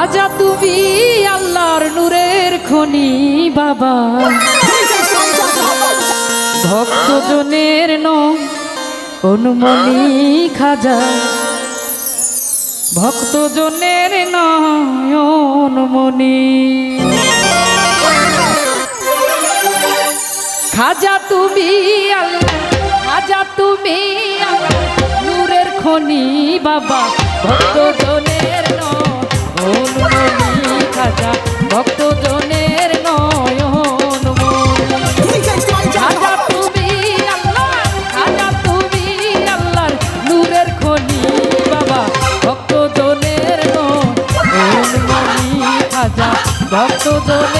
খাজা তুমি আল্লাহর নূরের খনি, বাবা। ভক্তজনের নম অনুমনি খাজা। ভক্তজনের নয়নমণি খাজা তুমি আল্লাহ, খাজা তুমি নূরের খনি, বাবা। ভক্তজনের খাজা নয়নমণি খাজা তুমি আল্লাহ খাজা তুমি আল্লাহর নূরের খনি বাবা। নয়নমণি খাজা নয়নমণি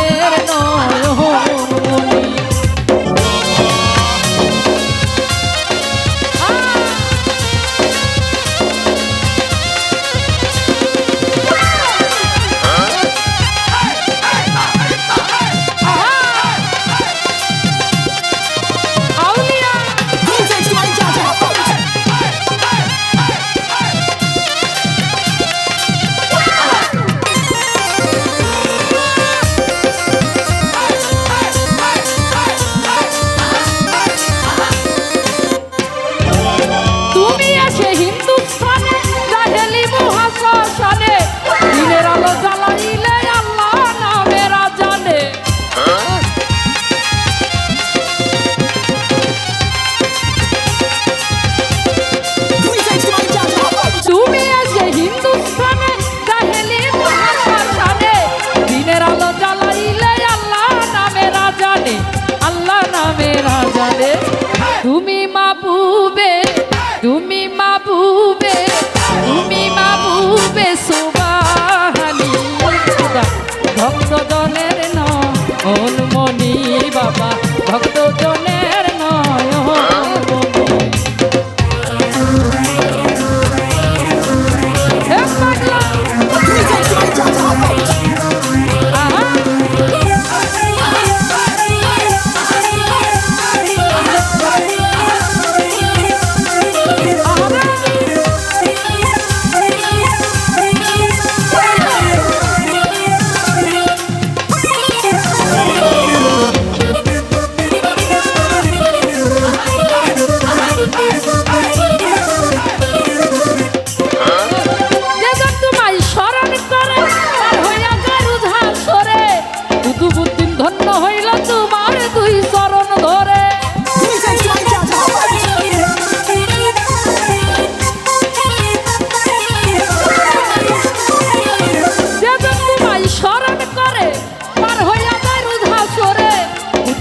ভক্তজনের নয়নমণি বাবা ভক্তজনের নয়নমণি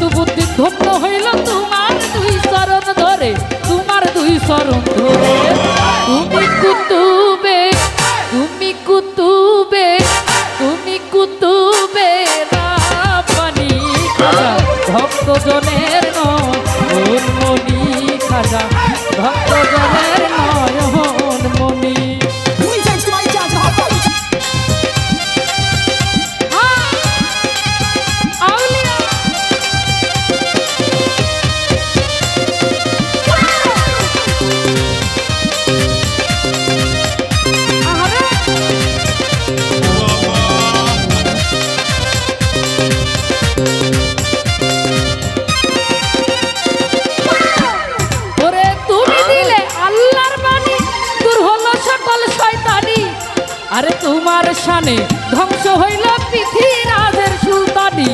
কুতুবুদ্দিন ধন্য হইল তোমার দুই চরণ ধরে, তোমার দুই চরণ ধরে। তুমি কুতুবে তুমি কুতুবে তুমি কুতুবে খাজা ভক্তজনের তোমার শানে ধ্বংস হইল পৃথিবীরাজের সুলতানি।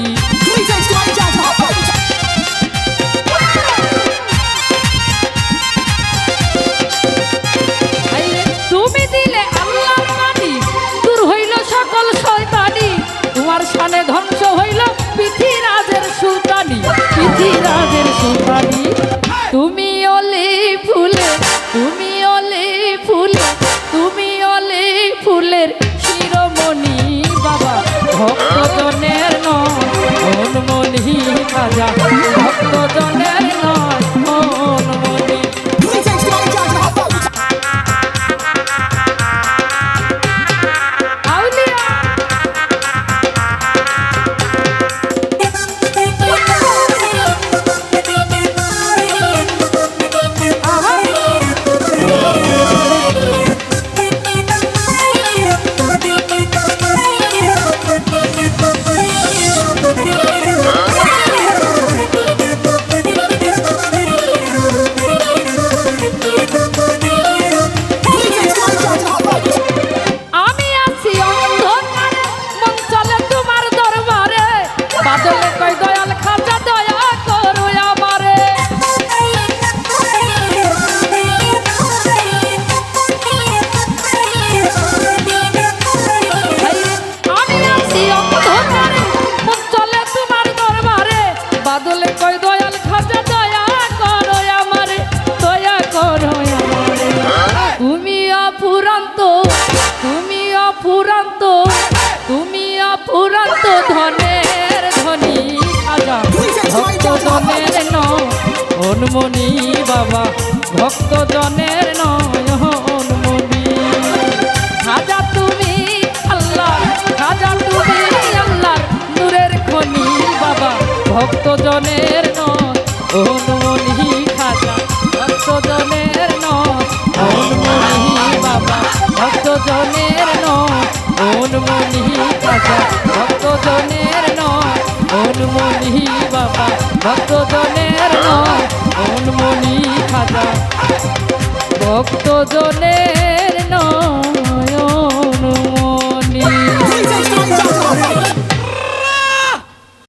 হনুমনি বাবা ভক্ত জনের নয় হনুমনি খাজা তুমি আল্লাহ খাজা তুমি আল্লাহ নূরের খনি বাবা ভক্ত জনের নয় হনুমনি খাজা ভক্ত জনের নয় হনুমনি বাবা ভক্ত জনের নয় হনুমনি খাজা ভক্ত জনের নয় হনুমনি বাবা ভক্ত জনের ভক্ত জনের নয়